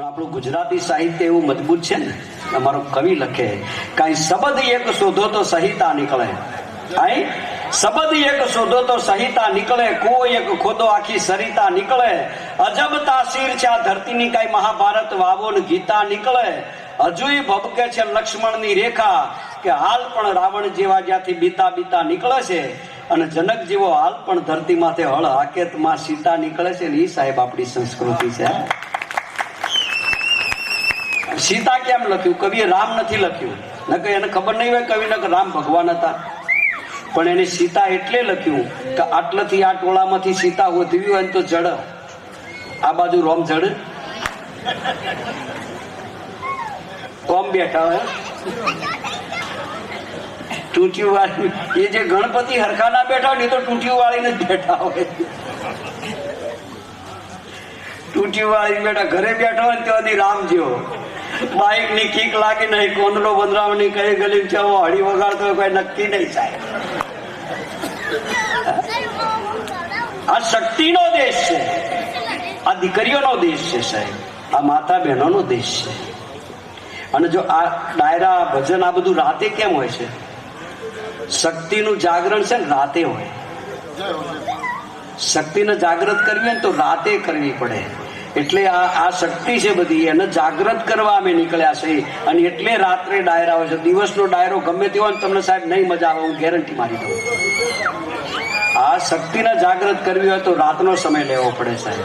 પણ આપણું ગુજરાતી સાહિત્ય એવું મજબૂત છે ને, અમારો કવિ લખે. કઈ શબ્દ એક શોધો તો સહિતા નીકળે. આઈ? શબ્દ એક શોધો તો સહિતા નીકળે, કોઈ એક ખોદો આખી સરિતા નીકળે. અજબ તાસીર છે આ ધરતીની કઈ મહાભારત વાવો ને ગીતા નીકળે. હજુય ભબકે છે લક્ષ્મણની રેખા, કે હાલ પણ રાવણ જેવા જ્યાંથી બીતા બીતા નીકળે છે, અને જનક જેવો હાલ પણ ધરતી માથે હળ હાકેતમાં સીતા નીકળે છે ને એ સાહેબ આપણી સંસ્કૃતિ છે. સીતા કેમ લખ્યું? કવિએ રામ નથી લખ્યું. નકર એને ખબર નહીં હોય કવિ કે રામ ભગવાન હતા. પણ એને સીતા એટલે લખ્યું કે આટલાથી આ ટોળામાંથી સીતા વધવી હોય ને તો જડ. આ બાજુ રોમ જડ. કોમ બેઠા હોય. ટૂંટિયું વાળી એ જે ગણપતિ હરખા ના બેઠા હોય ને તો ટૂંટિયું વાળીને જ બેઠા હોય. ટૂંટિયું વાળી બેઠા ઘરે બેઠો હોય ને ત્યાંથી રામ જેવો. બાઇકની કીક લાગે નહીં કોંદડો બંદરાવની કઈ ગલી છે હળી વગાડતો કોઈ નક્કી નહીં થાય. આ શક્તિનો દેશ છે. આ દીકરીઓનો દેશ છે, સાહેબ. આ માતા બહેનોનો દેશ છે. અને જો આ ડાયરા, ભજન, આ બધું રાતે કેમ હોય છે? શક્તિનું જાગરણ છે ને, રાતે હોય. શક્તિને જાગૃત કરવી હોય ને તો રાતે કરવી પડે. એટલે આ આ શક્તિ છે બધી, એને જાગૃત કરવા અમે નીકળ્યા છે. અને એટલે રાત્રે ડાયરા હોય છે. દિવસનો ડાયરો ગમે તે હોય તમને સાહેબ નહીં મજા આવે, હું ગેરંટી મારી દઉં. આ શક્તિને જાગૃત કરવી હોય તો રાતનો સમય લેવો પડે સાહેબ.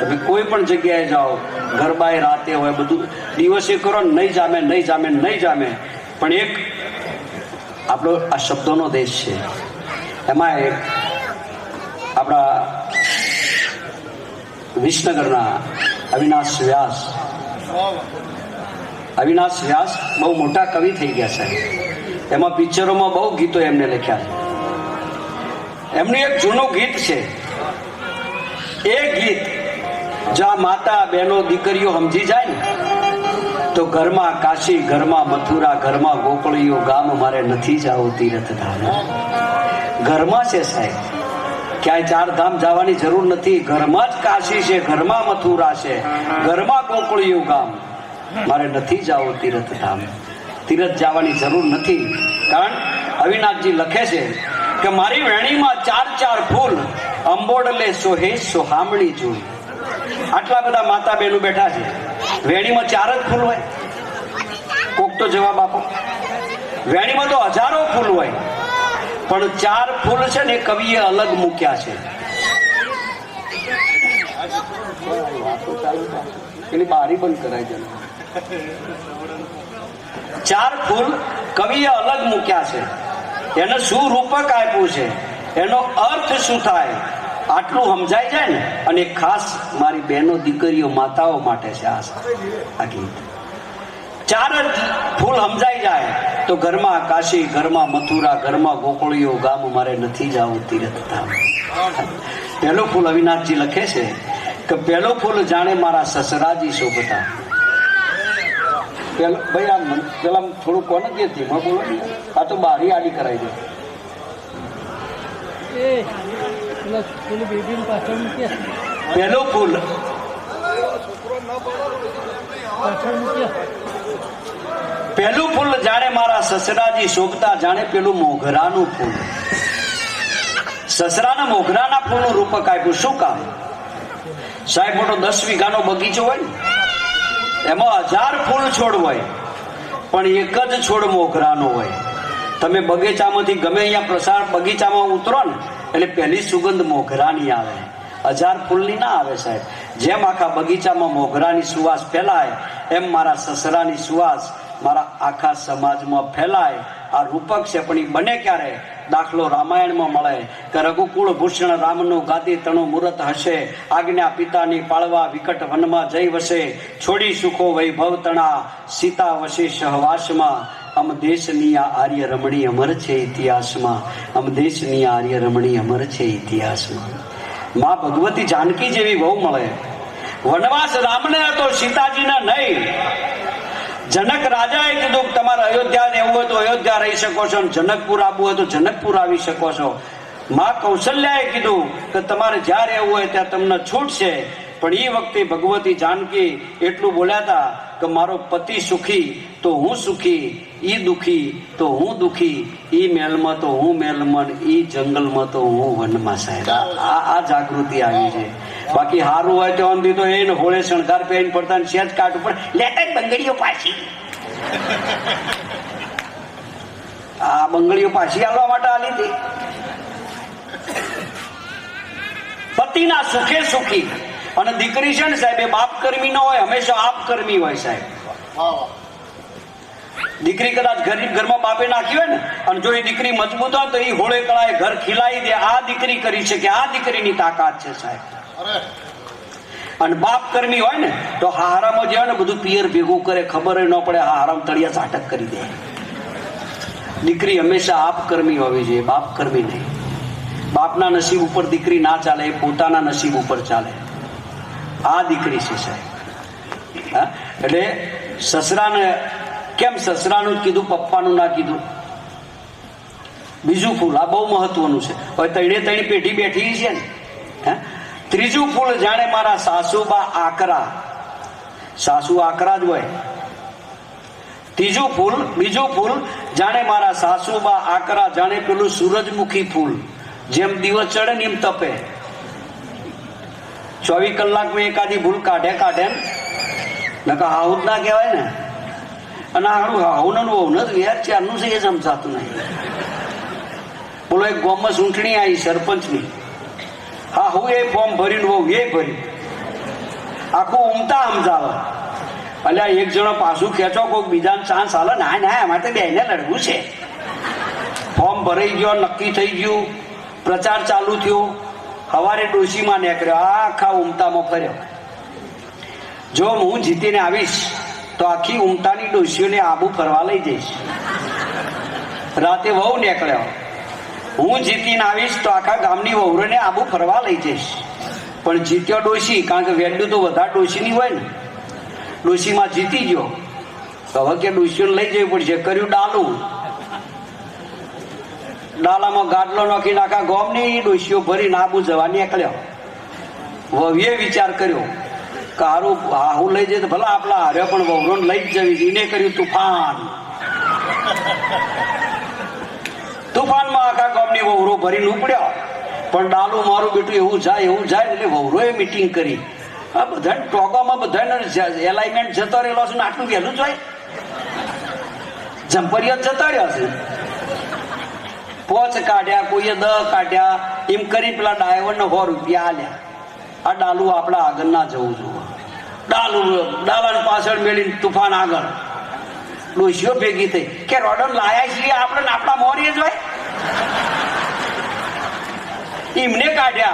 તમે કોઈ પણ જગ્યાએ જાઓ ગરબાએ રાતે હોય, બધું દિવસે કરો, નહીં જામે નહીં જામે નહીં જામે. પણ એક આપણો આ શબ્દોનો દેશ છે. એમાં એક આપણા વિસનગરના અવિનાશ વ્યાસ. અવિનાશ વ્યાસ બહુ મોટા કવિ થઈ ગયા છે. એમાં પિક્ચરોમાં બહુ ગીતો એમને લખ્યા છે. એમનું એક જૂનું ગીત છે. એ ગીત જ્યાં માતા બહેનો દીકરીઓ સમજી જાય ને, તો ઘરમાં કાશી, ઘરમાં મથુરા, ઘરમાં ગોકળીઓ ગામ મારે નથી જાવ તીરથ ધામ ઘરમાં છે સાહેબ. ક્યાંય ચાર ધામ જવાની જરૂર નથી. ઘરમાં જ કાશી છે, ઘરમાં મથુરા છે, ઘરમાં ગોકળિયું ગામ. મારે નથી જવું તીરથ ધામ. તીરથ જવાની જરૂર નથી. કારણ અવિનાથજી લખે છે કે મારી વેણીમાં ચાર ચાર ફૂલ અંબોડલે સોહે સોહામણી જોઈ. આટલા બધા માતા બહેનો બેઠા છે. વેણીમાં ચાર જ ફૂલ હોય. કોક તો જવાબ આપો. વેણીમાં તો હજારો ફૂલ હોય. પણ ચાર ફૂલ છે ને કવિએ અલગ મૂક્યા છે. એની બારી બંધ કરાય છે ચાર ફૂલ કવિએ અલગ મૂક્યા છે. એને શું રૂપક આપ્યું છે. એનો અર્થ શું થાય? આટલું સમજાઈ જાય ને? અને ખાસ મારી બહેનો દીકરીઓ માતાઓ માટે છે આ ગીત. ચાર જ ફૂલ સમજાઈ જાય. તો ઘરમાં કાશી ઘરમાં મથુરા ઘરમાં ગોકળીઓ ગામ મારે નથી જવું તીરથ ધામ પહેલો ફૂલ અવિનાથજી લખે છે કે પહેલો ફૂલ જાણે મારા સસરાજી શોભતા. પેલો ભાઈ આમ પેલા થોડું કોને જે ધીમા બોલો આ તો બારી આડી કરાવી દે. પહેલું ફૂલ પાછળ મૂક્યા. પહેલું ફૂલ જાણે મારા સસરાજી શોભતા જાણે પેલું મોગરાનું ફૂલ. સસરાના મોગરાના ફૂલનું રૂપક આપ્યું. શું કામ? સાહેબ, મોટો દસ વીઘાનો બગીચો હોય એમાં હજાર ફૂલ છોડ હોય, પણ એક જ છોડ મોગરાનો હોય. તમે બગીચામાંથી ગમે અહીંયા પ્રસાર બગીચામાં ઉતરો ને, એટલે પહેલી સુગંધ મોગરાની આવે. હજાર ફૂલની ના આવે સાહેબ. જેમ આખા બગીચામાં મોગરાની સુવાસ ફેલાય, એમ મારા સસરાની સુવાસ મારા આખા સમાજમાં ફેલાય, આ રૂપક છે પણ એ બને ક્યારે? દાખલો રામાયણમાં મળે કે રઘુકુળ ભૂષણ રામનું ગાદી તણું મુહૂર્ત હશે, આજ્ઞા પિતાની પાળવા વિકટ વનમાં જઈ વસે, છોડી સુખો વૈભવ તણા, સીતા વસે સહવાસમાં. અમ દેશની આ આર્ય રમણી અમર છે ઇતિહાસમાં. અમ દેશની આર્ય રમણી અમર છે ઇતિહાસમાં. માં ભગવતી જાનકી જેવી બહુ મળે. વનવાસ રામને હતો સીતાજીના નહીં. જનક રાજાએ કીધું તમારે અયોધ્યા રહેવું હોય તો અયોધ્યા રહી શકો છો જનકપુર આવવું હોય તો જનકપુર આવી શકો છો. માં કૌશલ્યાએ કીધું કે તમારે જ્યાં રહેવું હોય ત્યાં તમને છૂટ છે. પણ એ વખતે ભગવતી જાનકી એટલું બોલ્યા હતા કે મારો પતિ સુખી તો હું સુખી, ઈ દુખી તો હું દુખી, ઈ મેલમાં તો હું મહેલમાં ઈ જંગલમાં તો હું વનમાં સાહેબ. આ જાગૃતિ આવી છે. બાકી હારું હોય તો અંધી તો એને હોળે શણગાર પહેરીને પડતા ને સેજ કાટ ઉપર લેતા બંગડીઓ પાછી. આ બંગડીઓ પાછી આવવા માટે આલી હતી. પતિના સુખે સુખી. અને દીકરી છે ને સાહેબ એ બાપ કર્મી ન હોય હંમેશા આપ કર્મી હોય સાહેબ. દીકરી કદાચ ગરીબ ઘરમાં બાપે નાખી હોય ને અને જો એ દીકરી મજબૂત હોય તો એ હોળે કળાએ ઘર ખીલાઈ દે. આ દીકરી કરી છે કે આ દીકરીની તાકાત છે સાહેબ. અને બાપ કર્મી હોય ને, તો હારામાં જાય ને બધું પિયર ભેગું કરે, ખબર ન પડે હારામ તળિયા ઝાટક કરી દે. દીકરી હંમેશા આપ કર્મી હોવી જોઈએ, બાપ કર્મી નહીં. બાપના નસીબ ઉપર દીકરી ના ચાલે, એ પોતાના નસીબ ઉપર ચાલે. આ દીકરી છે સાહેબ? એટલે સસરાને કેમ સસરાનું જ કીધું, પપ્પાનું ના કીધું? બીજું ફૂલ, આ બહુ મહત્વનું છે. હવે તણે તણી પેઢી બેઠી છે ને? ત્રીજું ફૂલ જાણે મારા સાસુબા આકરા. સાસુ આકરા જ હોય. ત્રીજું ફૂલ, બીજું ફૂલ જાણે મારા સાસુબા આકરા, જાણે પેલું સૂરજમુખી ફૂલ, જેમ દિવસ ચડે ને એમ તપે. ચોવીસ કલાકમાં એકાદી ભૂલ કાઢે કાઢે નકા હાઉદ ના કહેવાય ને. અને આનું હાઉન વહુ નથી યાર ચારનું છે એ સમજાતું નહીં. બોલો, એક ગોમસ ચૂંટણી આવી, સરપંચની. હા હું એ ફોર્મ ભરીને હોઉં એ ભર્યું આખું ઉમતા સમજાવે એટલે એક જણો પાછું ખેંચો, કોઈક બીજાને ચાન્સ હાલો ના ના, અમારે તો બેને લડવું છે. ફોર્મ ભરાઈ ગયો, નક્કી થઈ ગયું, પ્રચાર ચાલુ થયો. હવારે ડોશીમાં નીકળ્યો, આખા ઉમતામાં ફર્યો. જો હું જીતીને આવીશ, તો આખી ઉમતાની ડોશીઓને આબુ ફરવા લઈ જઈશ. રાતે વહુ નીકળ્યો. હું જીતીને આવીશ તો આખા ગામની વહુરોને આબુ ફરવા લઈ જઈશ. પણ જીત્યો ડોશી, કારણ કે વેલ્યુ તો વધારે ડોશીની હોય ને. ડોશીમાં જીતી ગયો. તો હવે કે ડોશીઓને લઈ જવી પડશે. કર્યું ડાલું. ડાલામાં ગાડલો નાખીને આખા ગોમની ડોશીઓ ભરી આબુ જવા નીકળ્યો. વવીએ વિચાર કર્યો કે હારું, હાહુ લઈ જાય તો ભલા આપણા હાર્યો પણ વહુરોને લઈ જ જવી એને કર્યું તુફાન તુફાનમાં આખા ગામની વહુરો ભરીને ઉપડ્યા પણ ડાલુ મારું બેટું એવું જાય એવું જાય, એટલે વહુરોએ મિટિંગ કરી. આ બધા ટોકામાં બધા એલાઇમેન્ટ જતો રહેલો છે ને આટલું વહેલું જ હોય. જતા રહ્યા છે. પોચ કાઢ્યા, કોઈએ દ કાઢ્યા, એમ કરી પેલા ડ્રાઈવરને સો રૂપિયા આલ્યા. આ ડાલુ આપણા આગળ ના જવું જોઈએ ડાલુ, ડાલાને પાછળ મેળીને તુફાન આગળ. ડોસીઓ ભેગી થઈ. કે રોડન લાયા છીએ આપણે ને આપણા મોરીએ જ હોય. એમને કાઢ્યા.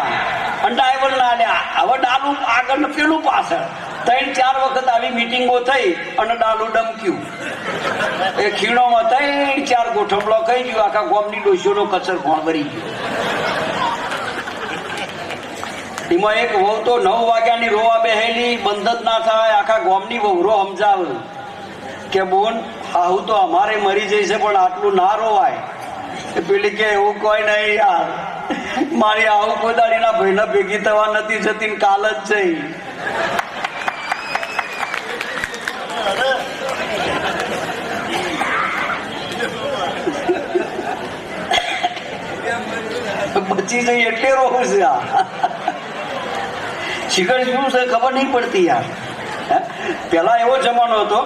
અને ડ્રાઈવર આલ્યા હવે ડાલુ આગળ પેલું પાછળ ત્રણ, ચાર વખત આવી મિટિંગો થઈ અને ડાલુ ડમક્યું. એ ખીણોમાં ત્રણ, ચાર ગોઠવડો કહી ગયું, આખા ગોમની ડોસીઓનો કચર કોણ ભરી ગયો? એમાં એક વહુ તો નવ વાગ્યાની રોવા બેહેલી બંધ જ ના થાય, આખા ગોમની વહુરો સમજાવ. કે બોન, આવું તો અમારે મરી જઈશે પણ આટલું ના રોવાય. પેલી કે એવું કોઈ નહીં યાર. મારી આવું કોઈ દાડીના ભાઈને ભેગી થવા નથી જતી કાલ જ જઈ. બચી જઈ એટલે રોવું છે આ. શિખર શું છે ખબર નહીં પડતી યાર? પેલા એવો જમાનો હતો,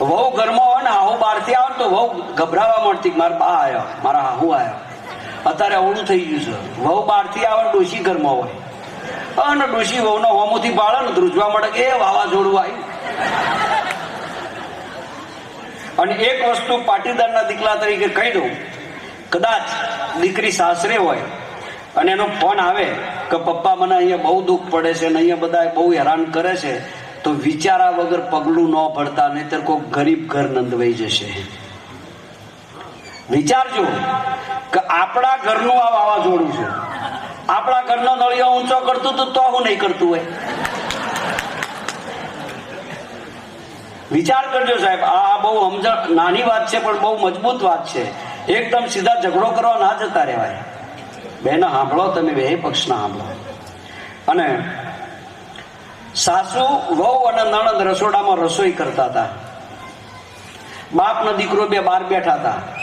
વહુ ઘરમાં હોય ને આહુ બહારથી આવે તો વહુ ગભરાવા મળતી મારા બા આવ્યો મારા આહુ આવ્યો અત્યારે અવળું થઈ ગયું છે. વહુ બહારથી આવે ડોશી ઘરમાં હોય. અને ડોશી વહુનો હોમોથી પાળે ને ધ્રુજવા મળે કે એ વાવાઝોડું આવ્યું. અને એક વસ્તુ પાટીદારના દીકલા તરીકે કહી દઉં. કદાચ દીકરી સાસરે હોય અને એનો ફોન આવે કે પપ્પા, મને અહીંયા બહુ દુઃખ પડે છે અને અહીંયા બધા બહુ હેરાન કરે છે, તો વિચારા વગર પગલું ન ભરતા, નહીતર કોઈ ગરીબ ઘર નંદવાઈ જશે. વિચારજો કે આપણા ઘરનું આ વાવાઝોડું છે. આપણા ઘરનો નળિયો ઊંચો કરતું તો હું નહીં કરતું હોય. વિચાર કરજો સાહેબ, આ બહુ સમજણ નાની વાત છે, પણ બહુ મજબૂત વાત છે. એકદમ સીધા ઝઘડો કરવા ના જતા રહેવાય. બેન, સાંભળો, તમે બે પક્ષના સાંભળો. અને સાસુ, વહુ અને નણંદ રસોડામાં રસોઈ કરતા હતા. બાપનો દીકરો બે બહાર બેઠા હતા.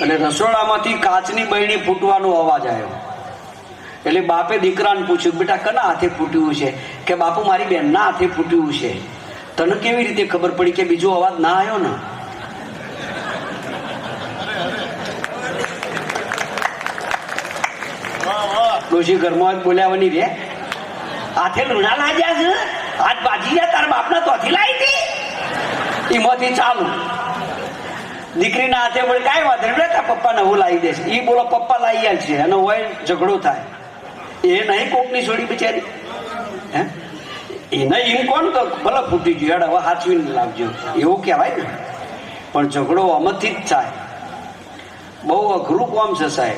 એટલે રસોડામાંથી કાચની બહેણી ફૂટવાનો અવાજ આવ્યો. એટલે બાપે દીકરાને પૂછ્યું, બેટા, કના હાથે ફૂટ્યું છે? કે બાપુ, મારી બેનના હાથે ફૂટ્યું છે? તને કેવી રીતે ખબર પડી કે બીજો અવાજ ના આવ્યો ને? ડોશી ઘરમાં બોલ્યા વની રે, હાથે લુણા લાગ્યા છે? હાથ બાજી ગયા તારા બાપના તોથી લાવી હતી? એમાંથી ચાલુ. દીકરીના હાથે મળે કાંઈ વાંધો નહીં. બેટા પપ્પા નવું લાવી દેશે એ બોલો, પપ્પા લાવી આલ છે. અને હોય ઝઘડો થાય. એ નહીં કોકની છોડી બિચારી. હે? એને એમ કોણ તો? ભલે ફૂટી ગયું. હેડ, હવે હાચવીને લાવજો. એવું કહેવાય ને. પણ ઝઘડો અમથી જ થાય. બહુ અઘરું કોમ છે સાહેબ.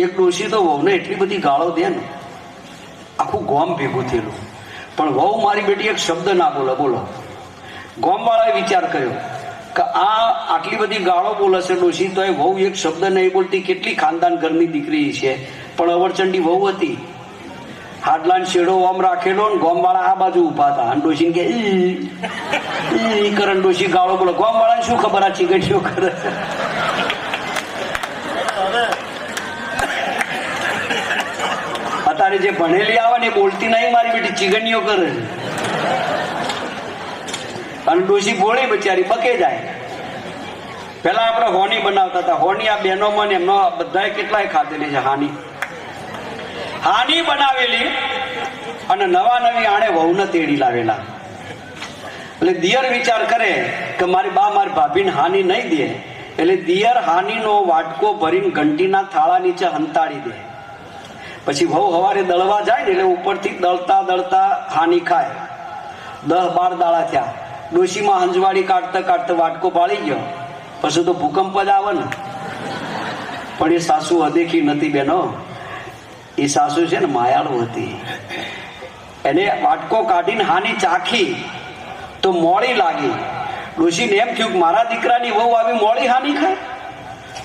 એક ડોશી તો વહુને એટલી બધી ગાળો દે ને. આખું ગોમ ભેગું થયેલું. પણ વહુ મારી બેટી એક શબ્દ ના બોલો. બોલો. ગોમવાળાએ વિચાર કર્યો. કે આ આટલી બધી ગાળો બોલે છે ડોશી, તો એ વહુ એક શબ્દ નહીં બોલતી, કેટલી ખાનદાન ઘરની દીકરી છે. પણ અવરચંડી વહુ હતી. હાડલાન શેડો આમ રાખેલો ને ગોમવાળા આ બાજુ ઊભા હતા. અને ડોશી કે કરણ ડોશી ગાળો બોલો. ગોમવાળા શું ખબર આ ચીકટીઓ કરે? અત્યારે જે ભણેલી આવે ને બોલતી નહીં, મારી બેટી ચીગણીઓ કરે છે. અને ડોસી ગોળી બચારી બકે જાય. પેલા આપણે હોની બનાવતા હતા. હોની આ બહેનો મને એમનો બધાએ કેટલાય ખાધેલી છે, હાની. હાની બનાવેલી અને નવા નવી આણે વહુને તેડી લાવેલા. એટલે દિયર વિચાર કરે કે મારી બા મારી ભાભીને હાની નહીં દે. એટલે દિયર હાનીનો વાટકો ભરીને ઘંટીના થાળા નીચે હંતાડી દે. પછી વહુ હવારે દળવા જાય ને એટલે ઉપરથી દળતા દળતા હાની ખાય. દસ બાર દાડા થયા. ડોશીમાં હંજવાડી કાઢતા કાઢતા વાટકો પાડી ગયો. પછી તો ભૂકંપ જ આવે ને. પણ એ સાસુ અદેખી નથી બેનો. એ સાસુ છે ને માયાળુ હતી. એને વાટકો કાઢીને હાની ચાખી તો મોડી લાગી. ડોશીને એમ થયું કે મારા દીકરાની વહુ આવી મોડી હાની ખાય.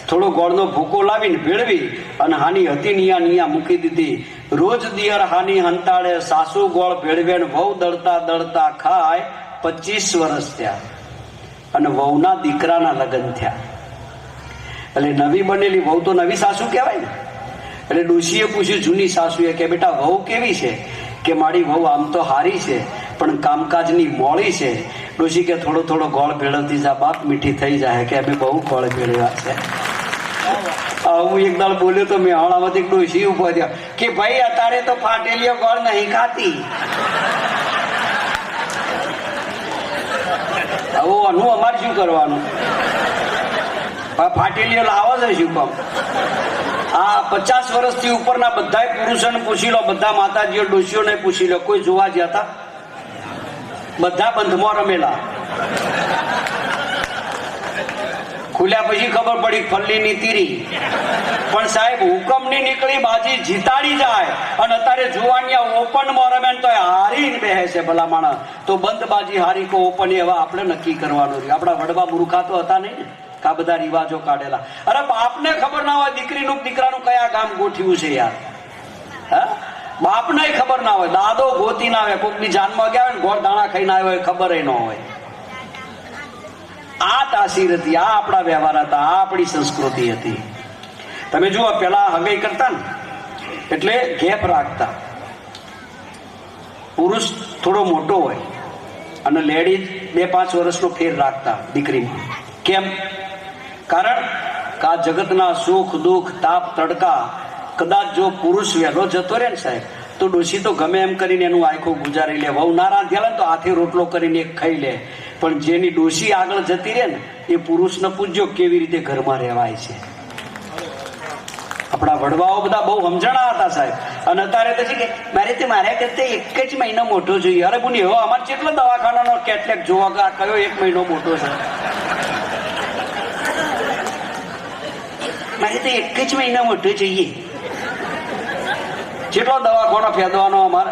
થોડો ગોળનો ભૂકો લાવીને ભેળવી અને હાની હતી નિયા નિયા મૂકી દીધી. રોજ દિયર હાની હંતાળે સાસુ ગોળ ભેળવે વહુ દળતા દળતા ખાય. પચીસ વર્ષ થયા અને વહુના દીકરાના લગ્ન થયા. એટલે નવી બનેલી વહુ તો નવી સાસુ કહેવાય ને. એટલે ડોશીએ પૂછ્યું, જૂની સાસુએ કે, બેટા, વહુ કેવી છે? કે મારી વહુ આમ તો હારી છે, પણ કામકાજની મોળી છે. ડોશી કે, થોડો થોડો ગોળ ભેળવતી જા બાપ, મીઠી થઈ જાય કે અમે બહુ ગોળ ભેળવ્યા છે. હું એક દાળ બોલ્યો તો મેં હણામાંથી ડોશી ઊભો થયો કે, ભાઈ, અત્યારે તો ફાટેલીઓ ગોળ નહીં ખાતી. હવે આનું અમારે શું કરવાનું? ફાટેલીઓ લાવો છે શું કામ આ પચાસ વર્ષથી ઉપરના બધા પુરુષોને પૂછી લો, બધા માતાજીઓ, ડોશીઓને પૂછી લો, કોઈ જોવા જતા બધા બંધમાં રમેલા. ખુલ્યા પછી ખબર પડી ફલ્લીની તીરી. પણ સાહેબ, હુકમની નીકળી બાજી જીતાડી જાય. અને અત્યારે જુવાનિયા ઓપનમાં રમે ને તો હારીને બેહે છે ભલા માણસ. તો બંધ બાજી હારી કો ઓપન એવા આપણે નક્કી કરવાનું છે. આપણા વડવા મૂર્ખા તો હતા નહીં ને? આ બધા રિવાજો કાઢેલા. અરે બાપને ખબર ના હોય દીકરીનું દીકરાનું કયા ગામ ગોઠવ્યું છે યાર? હા? બાપને ખબર ના હોય. દાદો ગોતી ના આવે. કોકની જાનમાં ગયા હોય ને ગોળ દાણા ખાઈને આવ્યો હોય, ખબર ન હોય. આ તાસીર હતી, આ આપણા વ્યવહાર હતા, આ આપણી સંસ્કૃતિ હતી. તમે જુઓ, પેલા હગાઈ કરતા ને, એટલે ગેપ રાખતા. પુરુષ થોડો મોટો હોય અને લેડીઝ બે પાંચ વર્ષનો ફેર રાખતા દીકરીમાં. કેમ? કારણ કે આ જગતના સુખ, દુઃખ, તાપ, તડકા કદાચ જો પુરુષ વહેલો જતો રહે ને સાહેબ, તો ડોશી તો ગમે એમ કરીને એનું આખું ગુજારી લે, વહુ ના રાંધ્યા તો હાથે રોટલો કરીને ખાઈ લે. પણ જેની ડોશી આગળ જતી રહે ને, એ પુરુષને પૂછજો કેવી રીતે ઘરમાં રહેવાય છે. આપણા વડવાઓ બધા બહુ સમજણા હતા સાહેબ. અને અત્યારે તો છે કે, મારે તે મારા કરતા એક જ મહિનો મોટો જોઈએ અરે બુની હો અમારે કેટલો દવાખાનાનો કેટલેક જોવા કયો એક મહિનો મોટો છે? મારે તો એક જ મહિના મોટો જોઈએ જેટલો દવાખાનો ફેદવાનો અમારે.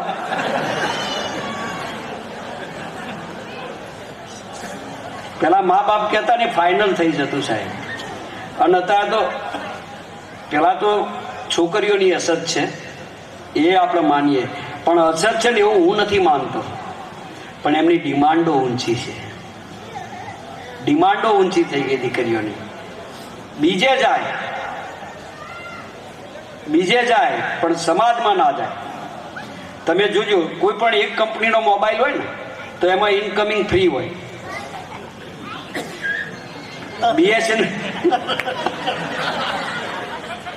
પેલા મા બાપ કહેતા ને ફાઇનલ થઈ જતું સાહેબ. અને અત્યારે તો પેલા તો છોકરીઓની અસર છે, એ આપણે માનીએ. પણ અસર છે ને, એવું હું નથી માનતો. પણ એમની ડિમાન્ડો ઊંચી છે. ડિમાન્ડો ઊંચી થઈ ગઈ દીકરીઓની. બીજે જાય. બીજે જાય, પણ સમાજમાં ના જાય. તમે જોજો, કોઈ પણ એક કંપનીનો મોબાઈલ હોય ને, તો એમાં ઇનકમિંગ ફ્રી હોય. બીએસએનએલ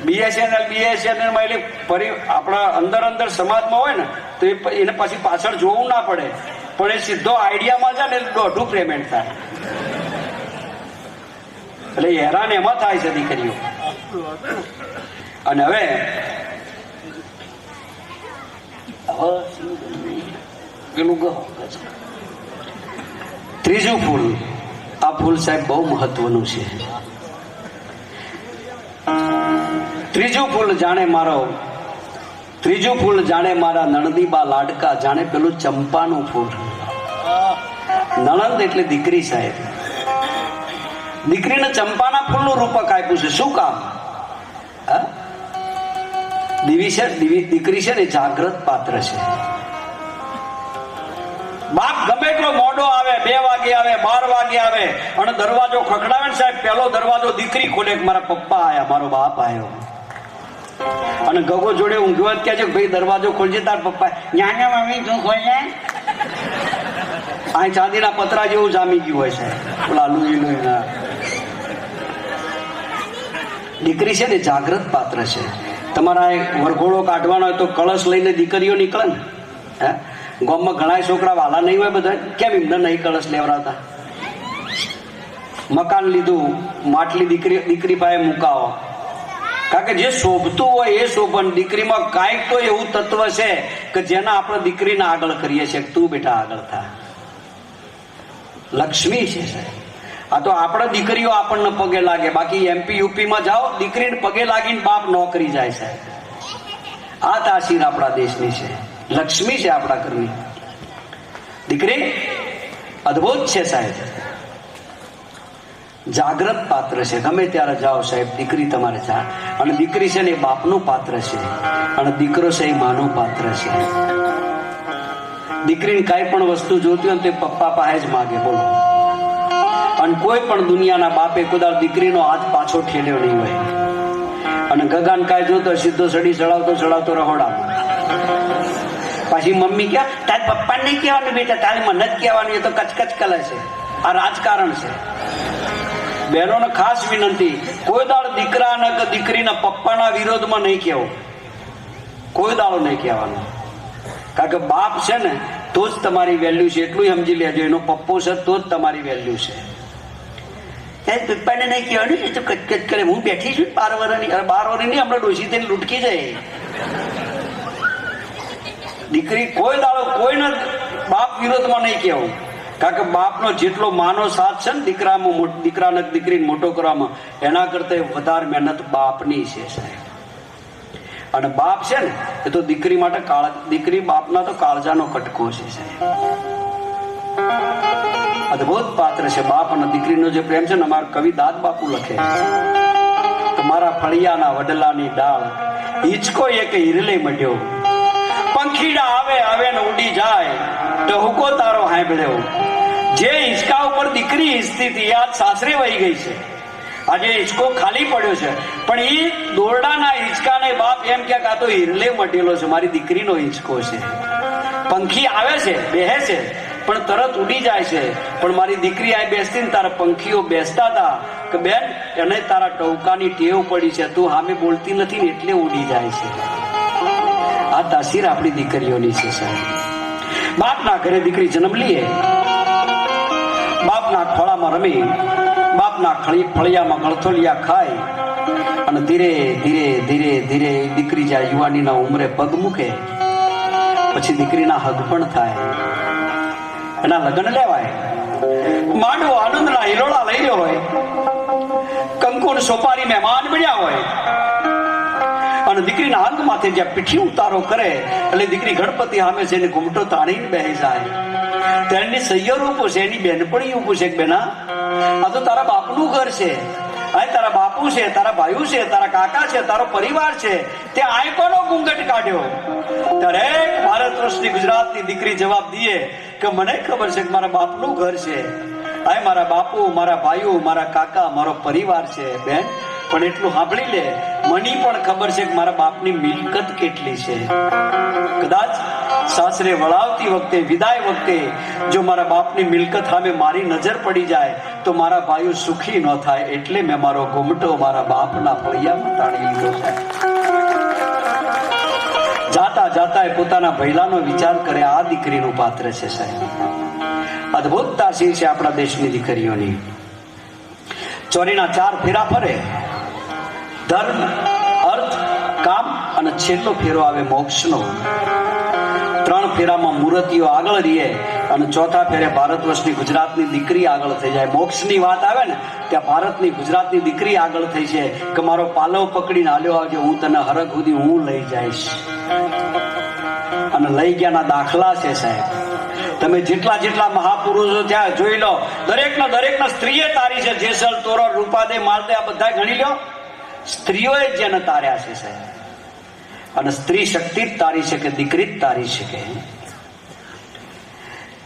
બીએસએનએલ બીએસએનએલમાં એટલે પરી આપણા અંદર અંદર સમાજમાં હોય ને, તો એને પછી પાછળ જોવું ના પડે. પણ એ સીધો આઈડિયામાં જાય ને દોઢું પેમેન્ટ થાય. એટલે હેરાન એમાં થાય છે દીકરીઓ. અને હવે હવે પેલું ત્રીજું ફૂલ. આ ફૂલ સાહેબ બહુ મહત્વનું છે. ત્રીજું ફૂલ જાણે મારો, ત્રીજું ફૂલ જાણે મારા નણદીબા લાડકા, જાણે પેલું ચંપાનું ફૂલ નણંદ એટલે દીકરી સાહેબ. દીકરીને ચંપાના ફૂલનું રૂપક આપ્યું છે. શું કામ? દીવી છે દીકરી છે ને જાગ્રત પાત્ર છે. બાપ ગમે એટલો મોડો આવે, બે વાગે આવે, બાર વાગે આવે. અને દરવાજો ખખડાવે ને સાહેબ, પેલો દરવાજો દીકરી ખોલે મારા પપ્પા આયા, મારો બાપ આવ્યો અને ગગો જોડે ઊંઘવા કહે છે ભાઈ, દરવાજો ખોલજે તાર પપ્પા ન્યા મમ્મી, તું ખોલજે આ ચાંદીના પતરા જેવું જામી ગયું હોય છે પેલા લુઈ લુઈ દીકરી છે ને જાગ્રત પાત્ર છે. તમારા વરઘોડો કાઢવાનો હોય તો કળશ લઈને દીકરીઓ નીકળે ને. હે? ગામમાં ઘણા છોકરા વાલા નહીં હોય બધા. કેમ એમને નહીં કળશ લેવડાવતા મકાન લીધું, માટલી દીકરી દીકરી પાસે મુકાવો. કારણ કે જે શોભતું હોય એ શોભન. દીકરીમાં કાંઈક તો એવું તત્વ છે કે જેના આપણે દીકરીને આગળ કરીએ છીએ. તું બેટા આગળ થા. લક્ષ્મી છે સાહેબ. આ તો આપણે દીકરીઓ આપણને પગે લાગે. બાકી એમપી યુપીમાં જાઓ, દીકરીને પગે લાગીને બાપ નોકરી જાય સાહેબ. આ તાસીર આપણા દેશની છે. લક્ષ્મી છે આપણા ઘરની. દીકરી, અદભુત છે સાહેબ. જાગ્રત પાત્ર છે. ગમે ત્યારે જાઓ સાહેબ, દીકરી તમારે જા અને દીકરી છે ને બાપનું પાત્ર છે. અને દીકરો છે એ માનું પાત્ર છે. દીકરીને કાંઈ પણ વસ્તુ જોતી હોય તે પપ્પા પાસે જ માગે, બોલો. અને કોઈ પણ દુનિયાના બાપે કુદાર દીકરીનો હાથ પાછો ઠેલ્યો નહીં હોય. અને ગગાન કાંઈ જોતો સીધો સડી ચડાવતો ચડાવતો રહોડામાં. પાછી મમ્મી કે તાર પપ્પાને નહીં કહેવાનું બેટા, તારી મને જ કહેવાનું, એ તો કચકચ કલે છે. આ રાજકારણ છે. બહેનોને ખાસ વિનંતી, કોઈ દાળ દીકરાના કે દીકરીના પપ્પાના વિરોધમાં નહીં કહેવું. કોઈ દાડો નહીં કહેવાનું. કારણ કે બાપ છે ને, તો જ તમારી વેલ્યુ છે. એટલું સમજી લેજો, એનો પપ્પો છે તો જ તમારી વેલ્યુ છે. એ પપ્પાને નહીં કહેવાનું, એ તો કચકચ કરે. હું બેઠી છું બાર વર્ષની બાર વર્ષની હમણાં ડોસી તેને લૂટકી જાય. દીકરી કોઈ દાડો કોઈને બાપ વિરોધમાં નહીં કહેવું. કારણ કે બાપનો જેટલો માનો સાથ છે ને દીકરામાં દીકરાને દીકરીને મોટો કરવામાં, એના કરતા વધારે મહેનત બાપની છે સાહેબ. અને બાપ છે ને, એ તો દીકરી માટે કાળ દીકરી બાપના તો કાળજાનો કટકો છે સાહેબ. અદભુત પાત્ર છે બાપ અને દીકરીનો જે પ્રેમ છે ને, અમારા કવિ દાદ બાપુ લખે તમારા મારા ફળિયાના વડલાની ડાળ હિચકો એક હિરલે મઢ્યો. પંખીડા આવે આવે ને ઉડી જાય, તો હુકો તારો હાંભળ્યો. જે હિંચકા ઉપર દીકરી હિંચતી હતી, યાદ સાસરે વહી ગઈ છે. આજે હિંચકો ખાલી પડ્યો છે. પણ એ દોરડાના હિંચકાને બાપ એમ કે આ તો હિરલે મટેલો છે, મારી દીકરીનો હિંચકો છે. પંખી આવે છે, બેહે છે, પણ તરત ઉડી જાય છે. પણ મારી દીકરી આ બેસતી ને તારા પંખીઓ બેસતા હતા કે બેન, એને તારા ટવકાની ટેવ પડી છે, તું સામે બોલતી નથી ને એટલે ઉડી જાય છે. આ તાસીર આપણી દીકરીઓની છે સાહેબ. બાપના ઘરે દીકરી જન્મ લઈએ બાપના ખોળામાં રમી. બાપના ફળિયામાં ગળથોલિયા ખાય. અને ધીરે ધીરે ધીરે ધીરે દીકરી જ્યારે યુવાનીના ઉંમરે પગ મૂકે, પછી દીકરીના હગ પણ થાય. એના લગ્ન લેવાય. માંડવો આનંદના હિલોળા લઈ રહ્યો હોય. કંકુન સોપારી મહેમાન બન્યા હોય. અને દીકરીના અંગ માથે જ્યાં પીઠી ઉતારો કરે, એટલે દીકરી ગણપતિ સામે છે ઘૂમટો તાણીને બેસી જાય. તેની સૈયર ઉભું છે એની બહેનપણી ઉભું છે બેના, આ તો તારા બાપનું ઘર છે. આ તારા બાપુ છે, તારા ભાઈઓ છે, તારા કાકા છે, તારો પરિવાર છે. તે આય કોનો કાઢ્યો. એક ભારત વર્ષની ગુજરાતની દીકરી જવાબ દઈએ કે, મને ખબર છે કે મારા બાપનું ઘર છે. આ મારા બાપુ, મારા ભાઈઓ, મારા કાકા, મારો પરિવાર છે, બેન. પણ એટલું સાંભળી લે મને પણ ખબર છે કે મારા બાપની મિલકત કેટલી છે. કદાચ સાસરે વળાવતી વખતે, વિદાય વખતે જો મારા બાપની મિલકત સામે મારી નજર પડી જાય, તો મારા ભાઈઓ સુખી ન થાય એટલે મેં મારો ઘૂમટો મારા બાપના ફળિયામાં તાણી લીધો છે. જાતા જાતા એ પોતાના ભૈલાનો વિચાર કરે, આ દીકરીનું પાત્ર છે સાહેબ. અદભુત તાસીર છે આપણા દેશની દીકરીઓની. ચોરીના ચાર ફેરા ફરે ધર્મ, અર્થ, કામ અને છેલ્લો ફેરો આવે મોક્ષનો. ત્રણ ફેરામાં મૂર્તિઓ આગળ રહીએ અને ચોથા ફેરે ભારત વર્ષની ગુજરાતની દીકરી આગળ થઈ જાય. મોક્ષની વાત આવે ને, ત્યાં ભારતની ગુજરાતની દીકરી આગળ થઈ છે કે મારો પાલવ પકડીને હાલ્યો આવજે, હું તને હરક સુધી હું લઈ જઈશ. અને લઈ ગયાના દાખલા છે સાહેબ. તમે જેટલા જેટલા મહાપુરુષો ત્યાં જોઈ લો દરેક ના દરેક ના સ્ત્રીએ તારી છે જેસલ, તોરણ, રૂપાદે, માલદે, આ બધા ગણી લો સ્ત્રીઓએ જેને તાર્યા છે સાહેબ. અને સ્ત્રી શક્તિ તારી છે કે દીકરી જ તારી શકે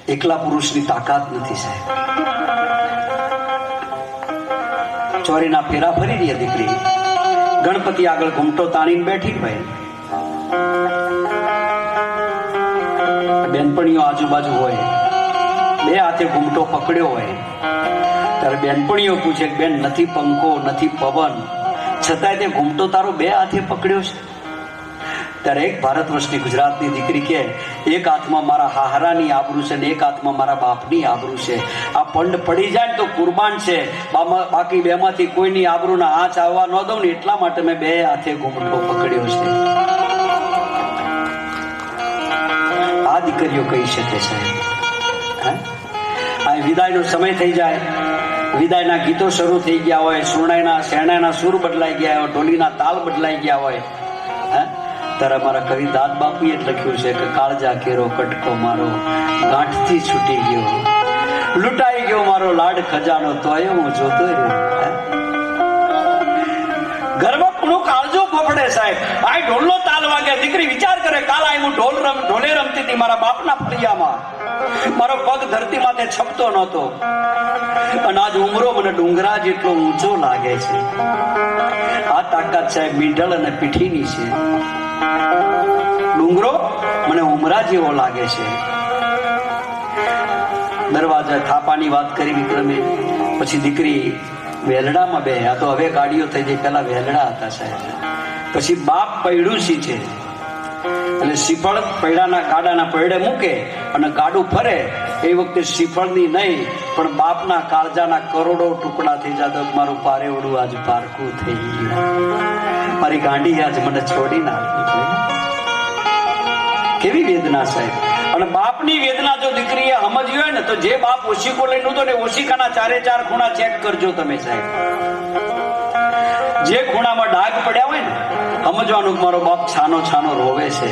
એકલા પુરુષની તાકાત નથી સાહેબ. ચોરીના ફેરા ફરી રહી દીકરી. ગણપતિ આગળ ઘૂમટો તાણીને બેઠી ભાઈ. બેનપણીઓ આજુબાજુ હોય. બે હાથે ઘૂમટો પકડ્યો હોય. ત્યારે બેનપણીઓ પૂછે બેન, નથી પંખો, નથી પવન. છતાંય તે ઘૂમટો તારો બે હાથે પકડ્યો છે. ત્યારે એક ભારત વર્ષની ગુજરાતની દીકરી કે એક હાથમાં મારા હાહરાની આબરૂ છે ને એક હાથમાં મારા બાપની આબરૂ છે. આ પંડ પડી જાય ને તો કુરબાન છે. બાકી બેમાંથી કોઈની આબરૂના આંચ આવવા ન દઉં ને એટલા માટે મેં બે હાથે ઘૂમટો પકડ્યો છે. આ દીકરીઓ કહી શકે છે? આ વિદાયનો સમય થઈ જાય. વિદાયના ગીતો શરૂ થઈ ગયા હોય, સુરણાઈના, શેરણાઈના સૂર બદલાઈ ગયા હોય, ઢોલીના તાલ બદલાઈ ગયા હોય? ત્યારે મારા કવિ દાદ બાપુએ લખ્યું છે કે કાળજા કેરો, કટકો મારો, ગાંઠથી છૂટી ગયો લૂંટાઈ ગયો મારો લાડ ખજાનો, તોય હું જોતો રહ્યો? ઘરમાં કોનો કાળજો ફફડે સાહેબ આ ઢોલનો તાલ વાગે, દીકરી વિચાર કરે, કાલ આ હું ઢોલ રમ ઢોલે રમતી હતી મારા બાપના ફળિયામાં મારો પગ ધરતી માથે છપતો નહોતો. અને આજ ઉમરો મને ડુંગરા જેટલો ઊંચો લાગે છે. આ તાકાત સાહેબ મીંડળ અને પીઠીની છે. ડુંગરો મને ઉમરા જેવો લાગે છે. દરવાજા થાપાની વાત કરી વિક્રમે. પછી દીકરી વેલડામાં બે આ તો હવે ગાડીઓ થઈ ગઈ. પેલા વેલડા હતા સાહેબ. પછી બાપ પૈડુસી છે. એટલે શ્રીફળ પૈડાના ગાડાના પૈડે મૂકે અને ગાડું ફરે એ વખતે શ્રીફળની નહીં, પણ બાપના કાળજાના કરોડો ટુકડા થઈ મારું પારેવડું આજ પારખું થઈ ગયું. મારી ગાંડી આજ મને છોડી નાખી કેવી વેદના સાહેબ? અને બાપની વેદના જો દીકરીએ સમજવી હોય ને, તો જે બાપ ઓશિકો લઈને તો ને ઓશિકાના ચારે ચાર ખૂણા ચેક કરજો તમે સાહેબ. જે ખૂણામાં ડાઘ પડ્યા હોય ને સમજવાનું મારો બાપ છાનો છાનો રોવે છે.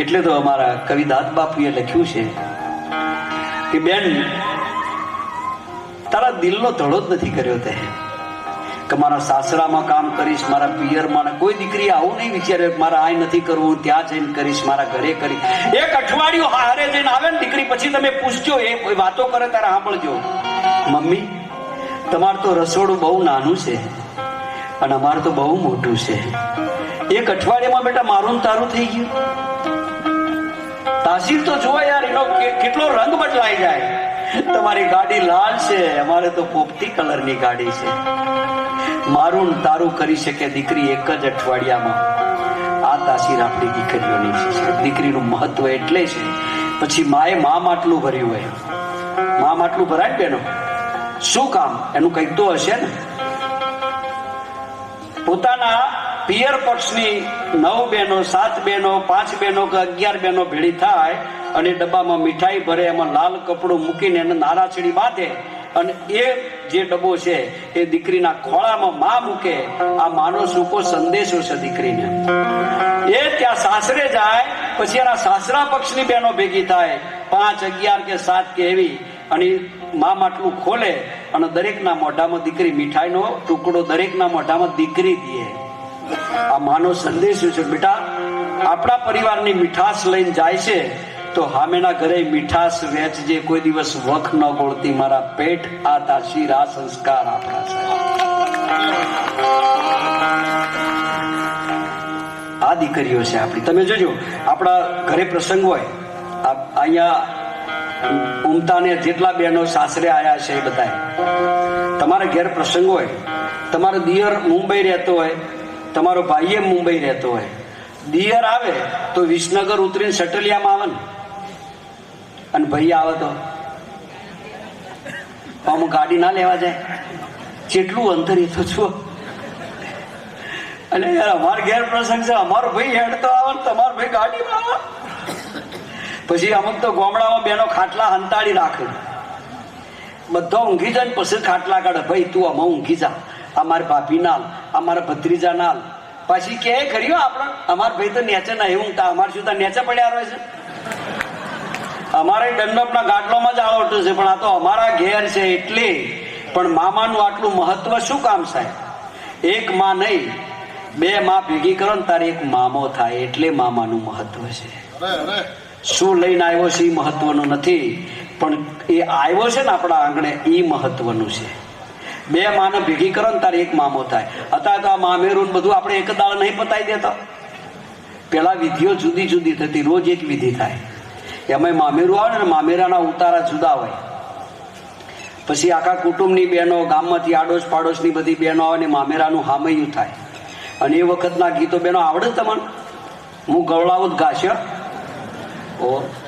એટલે તો અમારા કવિ દાદ બાપુએ લખ્યું છે કે બેન, તારા દિલનો ધડો જ નથી કર્યો તે. કે મારા સાસરામાં કામ કરીશ, મારા પિયરમાં કોઈ દીકરી આવું નહીં વિચારે, મારા આ નથી કરવું, ત્યાં જઈને કરીશ, મારા ઘરે કરી એક અઠવાડિયું હારે જઈને આવે ને દીકરી, પછી તમે પૂછજો, એ કોઈ વાતો કરે, ત્યારે સાંભળજો. મમ્મી, તમારું તો રસોડું બહુ નાનું છે. અને અમારે તો બહુ મોટું છે. એક અઠવાડિયામાં બેટા મારું તારું થઈ ગયું. તાસીર તો જુઓ યાર, એનો કેટલો રંગ બદલાઈ જાય. તમારી ગાડી લાલ છે, અમારે તો પોપટી કલરની ગાડી છે. મારું તારું કરી શકે દીકરી એક જ અઠવાડિયામાં. આ તાસીર આપણી દીકરીઓની છે દીકરીનું મહત્વ એટલે છે, પછી માએ મા માટલું ભર્યું હોય. મા માટલું ભરાય બેનો? શું કામ? એનું કંઈક તો હશે ને? પોતાના પિયર પક્ષની નવ બહેનો, સાત બહેનો, પાંચ બહેનો કે અગિયાર બહેનો ભેળી થાય અને ડબ્બામાં મીઠાઈ ભરે, એમાં લાલ કપડું મૂકીને એને નારાછડી બાંધે અને એ જે ડબ્બો છે એ દીકરીના ખોળામાં માં મૂકે, આ માનો સૂકો સંદેશો છે દીકરીને. એ ત્યાં સાસરે જાય, પછી એના સાસરા પક્ષની બહેનો ભેગી થાય, પાંચ, અગિયાર કે સાત કે એવી અને મા માટલું ખોલે અને દરેકના મોઢામાં દીકરી મીઠાઈનો ટુકડો દરેકના મોઢામાં દીકરી દે. આ માનો સંદેશ છે, બેટા. આપણા પરિવારની મીઠાશ લઈને જાય છે, તો હામેના ઘરે મીઠાશ વેચજે કોઈ દિવસ વખ ન ગોળતી મારા પેટ આ તાશીર આ સંસ્કાર આપણા છે. આ દીકરીઓ છે આપણી. તમે જોજો, આપણા ઘરે પ્રસંગ હોય અહીંયા ઉમતા ને જેટલા બહેનો સાસરે આયા છે એ બધા તમારા ઘેર પ્રસંગ હોય, તમારો દિયર મુંબઈ રહેતો હોય, તમારો ભાઈએ મુંબઈ રહેતો હોય. દિયર આવે તો વિસનગર ઉતરીને સટલિયામાં આવે ને. અને ભાઈ આવે તો અમુક ગાડી ના લેવા જાય. જેટલું અંતર એ તો છો અને યાર અમાર ઘેર પ્રસંગ છે, અમારો ભાઈ હેડ તો આવે તમારો ભાઈ ગાડીમાં આવે. પછી અમુક તો ગોમડામાં બેનો ખાટલા હંતાડી રાખે. બધા ઊંઘી જાય ને પછી ખાટલા કાઢે. ભાઈ, તું આમાં ઊંઘી જા. અમારા ભાભી નાલ અમારા ભત્રીજા નાલ. પછી કે કર્યું આપણે, અમાર ભાઈ તો નેચે નહીં ઊંઘતા. અમારે શું નેચે પડ્યા રહે છે? અમારે ડંડપના ગાટલોમાં જ આવડતું છે, પણ આ તો અમારા ઘેર છે એટલે. પણ મામાનું આટલું મહત્વ શું કામ સાહેબ? એક માં નહીં, બે માં ભેગી કરો ને તારે એક મામો થાય, એટલે મામાનું મહત્વ છે. શું લઈને આવ્યો છે એ મહત્વનું નથી, પણ એ આવ્યો છે ને આપણા આંગણે એ મહત્વનું છે. બે માને ભેગી કરો ને તારે એક મામો થાય. અત્યારે તો આ મામેરું બધું આપણે એક દાળ નહીં પતાવી દેતા. પેલા વિધિઓ જુદી જુદી થતી, રોજ એક વિધિ થાય. એમાં મામેરું આવે ને મામેરાના ઉતારા જુદા હોય. પછી આખા કુટુંબની બહેનો, ગામમાંથી આડોશ પાડોશની બધી બહેનો આવે ને મામેરાનું હામૈયું થાય. અને એ વખતના ગીતો બહેનો આવડે તમને? હું ગવડાવું જ Oh.